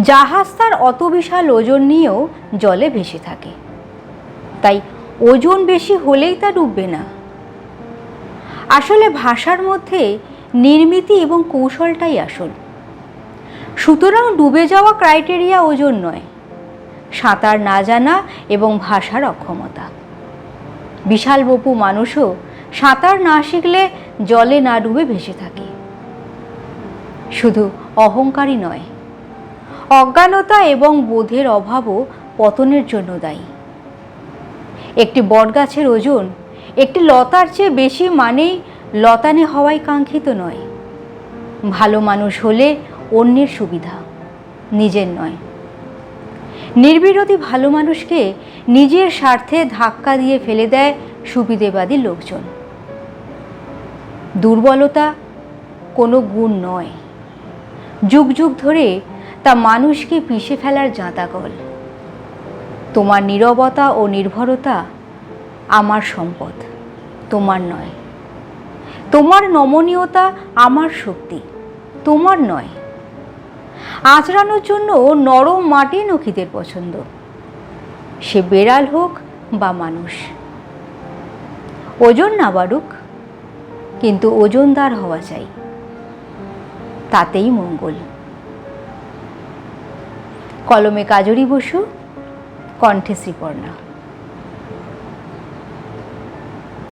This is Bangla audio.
জাহাজ তার অত বিশাল ওজন নিয়েও জলে ভেসে থাকে। তাই ওজন বেশি হলেই তা ডুববে না। আসলে ভাষার মধ্যে নির্মিতি এবং কৌশলটাই আসল। সুতরাং ডুবে যাওয়া ক্রাইটেরিয়া ওজন নয়, সাঁতার না জানা এবং ভাষার অক্ষমতা। বিশাল বপু মানুষও সাঁতার না শিখলে জলে না ডুবে ভেসে থাকে। শুধু অহংকারী নয় অজ্ঞানতা এবং বোধের অভাবও পতনের জন্য দায়ী। একটি বটগাছের ওজন, একটি লতার চেয়ে বেশি মানেই লতানে হওয়াই কাঙ্ক্ষিত নয়। ভালো মানুষ হলে অন্যের সুবিধা, নিজের নয়। নির্বিরোধী ভালো মানুষকে নিজের স্বার্থে ধাক্কা দিয়ে ফেলে দেয় সুবিধেবাদী লোকজন। দুর্বলতা কোনো গুণ নয়। যুগ যুগ ধরে তা মানুষকে পিষে ফেলার জাঁতাকল তোমার নীরবতা ও নির্ভরতা আমার সম্পদ, তোমার নয়। তোমার নমনীয়তা আমার শক্তি, তোমার নয়। আঁচড়ানোর জন্য নরম মাটি নখিদের পছন্দ। সে বেড়াল হোক বা মানুষ, ওজন না বাড়ুক, কিন্তু ওজনদার হওয়া চাই। তাতেই মঙ্গল। কলমে কাজরি বসু কণ্ঠে শ্রীপর্ণা।